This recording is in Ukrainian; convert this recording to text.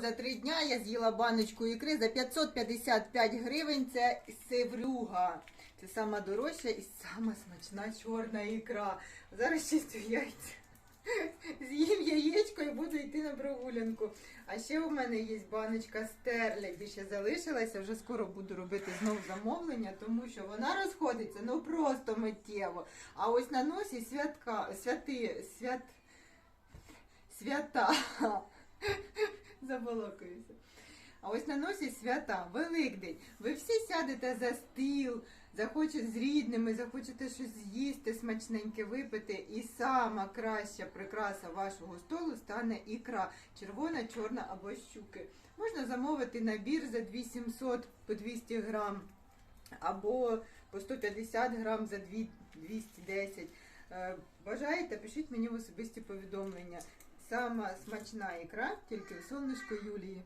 за три дня я з'їла баночку ікри за 555 гривень. Це севрюга. Це сама дорожча і сама смачна чорна ікра. Зараз чистю яйця. З'їм яєчко і буду йти на прогулянку. А ще у мене є баночка стерлядь, більше залишилася. Вже скоро буду робити знову замовлення, тому що вона розходиться ну просто миттєво. А ось на носі святка, святи, свят, свята. Забалакаюся. А ось на носі свята, Великдень. Ви всі сядете за стіл, захочете з рідними, захочете щось з'їсти, смачненьке випити. І сама краща прикраса вашого столу стане ікра червона, чорна або щуки. Можна замовити набір за 2700 по 200 грам або по 150 грам за 210. Е, Бажаєте, пишіть мені в особисті повідомлення. Сама смачна ікра тільки в сонечко Юлії.